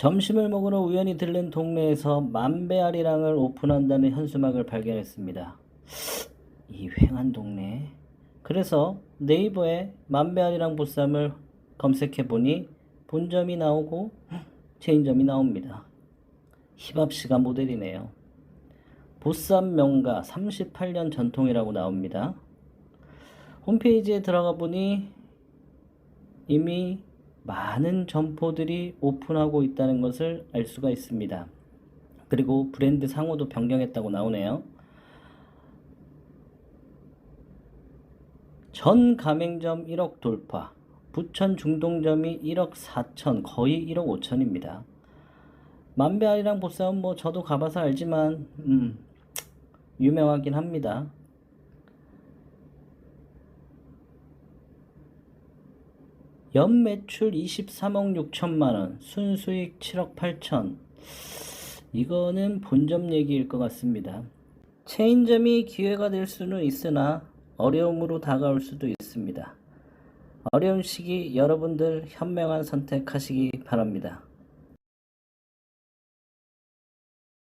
점심을 먹으러 우연히 들른 동네에서 만배아리랑을 오픈한다는 현수막을 발견했습니다. 이 휑한 동네. 그래서 네이버에 만배아리랑 보쌈을 검색해 보니 본점이 나오고 체인점이 나옵니다. 힙합시가 모델이네요. 보쌈 명가 38년 전통이라고 나옵니다. 홈페이지에 들어가 보니 이미 많은 점포들이 오픈하고 있다는 것을 알 수가 있습니다. 그리고 브랜드 상호도 변경했다고 나오네요. 전 가맹점 1억 돌파, 부천 중동점이 1억 4천, 거의 1억 5천입니다. 만배아리랑 보쌈은 뭐 저도 가봐서 알지만 음, 유명하긴 합니다. 연 매출 23억 6천만 원, 순수익 7억 8천. 이거는 본점 얘기일 것 같습니다. 체인점이 기회가 될 수는 있으나 어려움으로 다가올 수도 있습니다. 어려운 시기 여러분들 현명한 선택하시기 바랍니다.